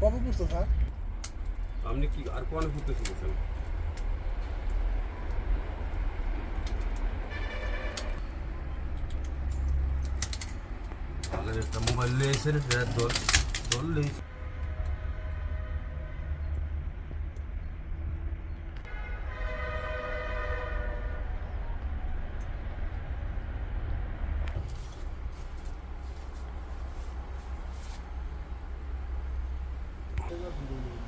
কবে করছ স্যার? আপনি কি আর কোন ঘুরতে শিখেছেন একটা মোবাইল লিয়েছেন সেটা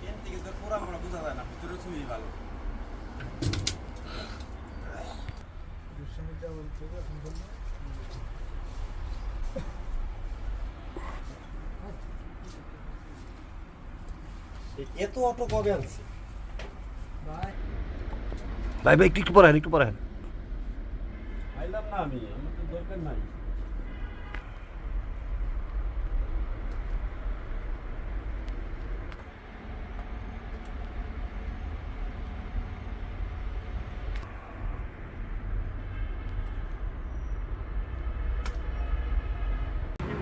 এর থেকে তো পুরা বোঝা যায় না ভিতরে ভালো এত অটো কবে আনছে? ভাই ভাই একটু একটু পড়েন একটু পড়েন। আইলাম না আমি আমার তো দরকার নাই।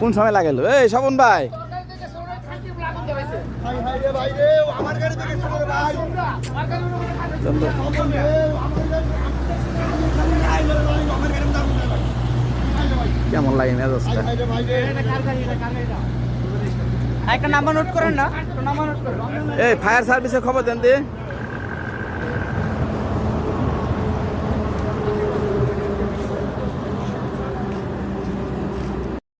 কোন সময় লাগাইল এই স্বপন ভাই। কেমন লাগে মেজাজটা? একটা নাম্বার নোট করেন না। নাম্বার নোট করেন। এই ফায়ার সার্ভিসে খবর দেন দিয়ে